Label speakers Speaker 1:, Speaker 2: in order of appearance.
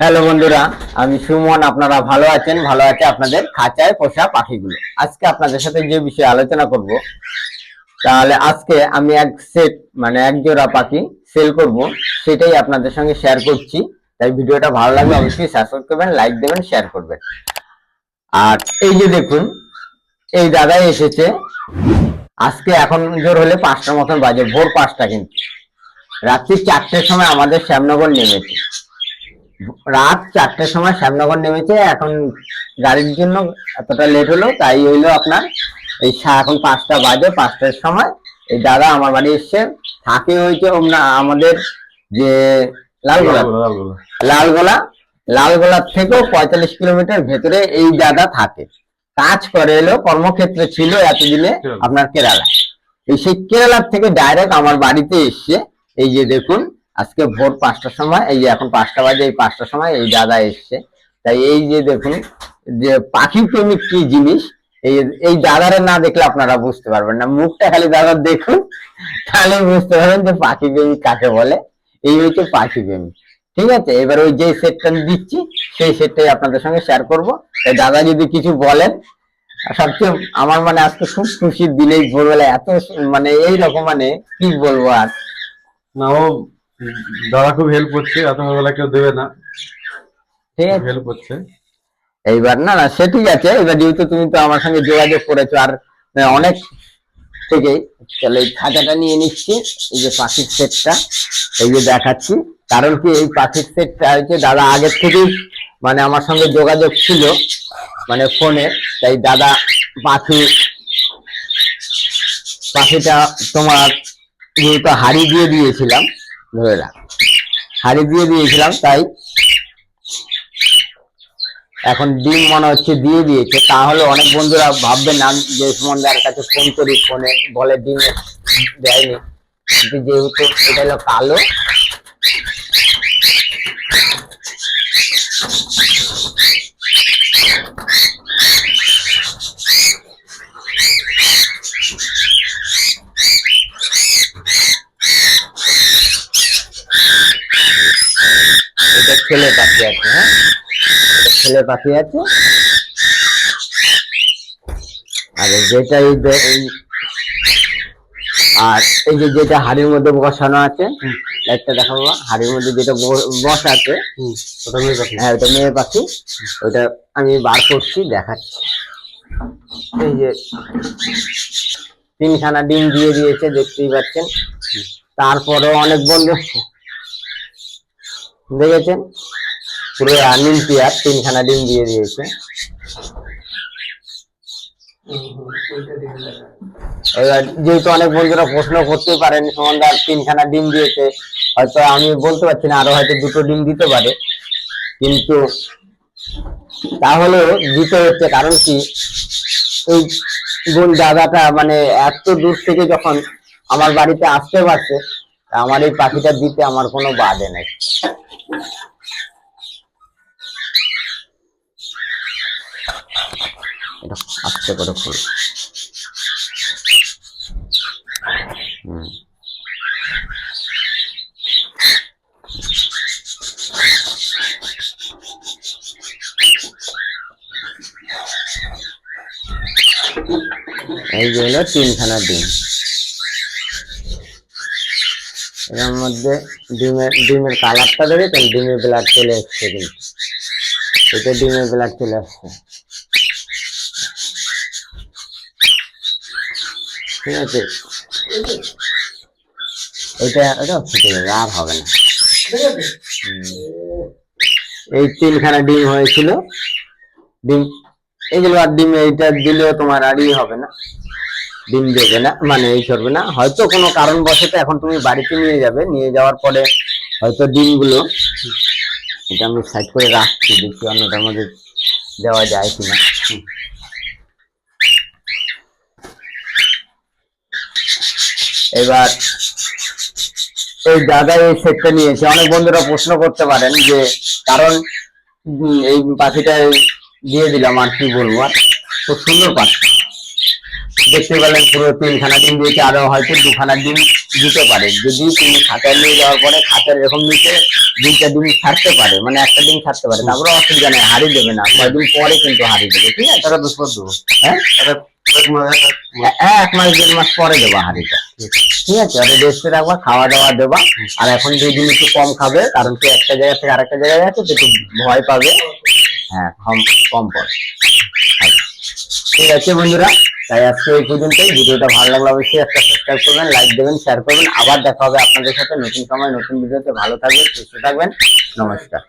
Speaker 1: Hello বন্ধুরা, আমি সুমন, আপনারা ভালো আছেন? ভালো আছে আপনাদের খাঁচায় পোষা পাখিগুলো। আজকে আপনাদের সাথে যে বিষয়ে আলোচনা করব, তাহলে আজকে আমি এক সেট মানে এক জোড়া পাখি সেল করব, সেটাই আপনাদের সঙ্গে শেয়ার করছি। তাই ভিডিওটা ভালো লাগলে অবশ্যই সাবস্ক্রাইব করবেন লাইক দেবেন শেয়ার করবেন। আর এই যে দেখুন, এই দাদাই এসেছে। আজকে এখন জোর হলে পাঁচটার মতন বাজে, ভোর পাঁচটা কিন্তু। রাত্রি চারটের সময় আমাদের শ্যামনগর নেমেছে। রাত চারটের সময় শ্যামনগর নেমেছে এখন গাড়ির জন্য এতটা লেট হলো তাই হইল আপনার এই এখন পাঁচটা বাজে পাঁচটার সময় এই দাদা আমার বাড়ি এসছে থাকে হয়েছে আমাদের যে লালগোলা। লালগোলা লালগোলার থেকেও পঁয়তাল্লিশ কিলোমিটার ভেতরে এই দাদা থাকে। কাজ করে এলো কর্মক্ষেত্রে ছিল এতদিনে আপনার কেরালা। এই সেই কেরালার থেকে ডাইরেক্ট আমার বাড়িতে এসছে এই যে দেখুন আজকে ভোর পাঁচটার সময়, এই যে এখন পাঁচটা বাজে, এই পাঁচটার সময় এই দাদা এসছে। তাই এই যে দেখুন, যে পাখি প্রেমিক কি জিনিস, এই এই দাদারে না দেখলে আপনারা বুঝতে পারবেন না। মুখটা খালি দাদার দেখুন, তাহলে বুঝতে পারবেন যে পাখি প্রেমিক কাকে বলে। এই হচ্ছে পাখি প্রেমিক ঠিক আছে? এবার ওই যে সেটটা দিচ্ছি, সেই সেটটাই আপনাদের সঙ্গে শেয়ার করব। দাদা যদি কিছু বলেন, সবচেয়ে আমার মানে আজকে খুব খুশির দিন, এই ভোরবেলা এত মানে এই রকম মানে কি বলব আর?
Speaker 2: না দাদা খুব হেল্প করছে এত বেলা কেউ দেবে না।
Speaker 1: ঠিক আছে।
Speaker 2: হেল্প করছে।
Speaker 1: এইবার না না সে ঠিক আছে এবার যেহেতু তুমি তো আমার সঙ্গে যোগাযোগ করেছ আর অনেক থেকেই তাহলে এই খাঁচাটা নিয়ে নিচ্ছি এই যে পাখির সেটটা এই যে দেখাচ্ছি। কারণ কি এই পাখির সেটটা হচ্ছে দাদা আগের থেকেই মানে আমার সঙ্গে যোগাযোগ ছিল মানে ফোনে তাই দাদা পাখি পাখিটা তোমার যেহেতু হারিয়ে দিয়ে দিয়েছিলাম ধরে হাড়ি দিয়ে দিয়েছিলাম, তাই। এখন ডিম মনে হচ্ছে দিয়ে দিয়েছে। তাহলে অনেক বন্ধুরা ভাববেন না, যে সুমনদার কাছে ফোন করি ফোনে বলে ডিম দেয়নি। যেহেতু এটা হলো কালো এটা ছেলে পাখি আছে হ্যাঁ? ছেলে পাখি আছে। আর যেটা এই আর এই যে যেটা হাড়ির মধ্যে বসানো আছে একটা দেখাবো হাড়ির মধ্যে যেটা বসা আছে
Speaker 2: ওটা মেয়ে পাখি।
Speaker 1: হ্যাঁ ওটা মেয়ে পাখি। ওটা আমি বার করছি দেখাচ্ছি। এই যে তিনখানা ডিম দিয়ে দিয়েছে দেখতেই পাচ্ছেন। তারপরেও অনেক বন্ধু দেখেছেন? পুরো রানিং পেয়ার তিনখানা ডিম দিয়ে দিয়েছে। এবার যেহেতু অনেক বন্ধুরা প্রশ্ন করতে পারেন, সুমনদার তিনখানা ডিম দিয়েছে, হয়তো আমি বলতে পারছি না, আরও হয়তো দুটো ডিম দিতে পারে। কিন্তু তাহলেও দিতে হচ্ছে, কারণ কি? এই বোন দাদাটা মানে এত দূর থেকে যখন আমার বাড়িতে আসতে পারছে আমার এই পাখিটা দিতে আমার কোনো বাদে নেই। এটা আস্তে করে খুল হুম এই যে হলো তিনখানা ডিম। এর মধ্যে ডিমের ডিমের কালারটা দেখেছেন? ডিমের ব্লাড চলে এসছে কিন্তু। এটা ডিমের ব্লাড চলে আসছে। ঠিক আছে। এটা এটা ফুটে যাবে আর হবে না। এই তিনখানা ডিম হয়েছিল। ডিম এইগুলো আর ডিম এইটা দিলেও তোমার আর ই হবে না। ডিম দেবে না মানে এই করবে না। হয়তো কোনো কারণবশত এখন তুমি বাড়িতে নিয়ে যাবে। নিয়ে যাওয়ার পরে হয়তো ডিমগুলো এটা আমি সাইড করে রাখছি দেখি অন্যটার মধ্যে দেওয়া যায় কিনা। এবার এই দাদা এই সেটটা নিয়েছে অনেক বন্ধুরা প্রশ্ন করতে পারেন যে কারণ এই পাখিটা দিয়ে দিলাম আর কি বলব আর খুব সুন্দর পাখি। দেখতে পেলেন পুরো তিনখানা ডিম দিয়েছে আরও হয়তো দুখানা ডিম দিতে পারে। যদি তুমি খাতায় নিয়ে যাওয়ার পরে খাতার এরকম নিচে দুইটা ডিম ছাড়তে পারে মানে একটা ডিম ছাড়তে পারে তারপরে অসুবিধা নেই হারিয়ে দেবে না। কয়েকদিন পরে কিন্তু হারিয়ে দেবে ঠিক আছে?
Speaker 2: তারা দশ পর দেবো
Speaker 1: হ্যাঁ
Speaker 2: এক- মাস
Speaker 1: হ্যাঁ দেড় মাস পরে দেবা হাড়িটা। ঠিক আছে ওটা রেস্টে রাখবা খাওয়া দাওয়া দেবা। আর এখন দুদিন একটু কম খাবে কারণ কি একটা জায়গা থেকে আরেকটা জায়গায় যাচ্ছে তো একটু ভয় পাবে। হ্যাঁ কম কম পড়ে। ঠিক আছে বন্ধুরা তাই আজকে এই পর্যন্তই। ভিডিওটা ভালো লাগলে অবশ্যই একটা সাবস্ক্রাইব করবেন লাইক দেবেন শেয়ার করবেন। আবার দেখা হবে আপনাদের সাথে নতুন সময় নতুন ভিডিওতে। ভালো থাকবেন সুস্থ থাকবেন। নমস্কার।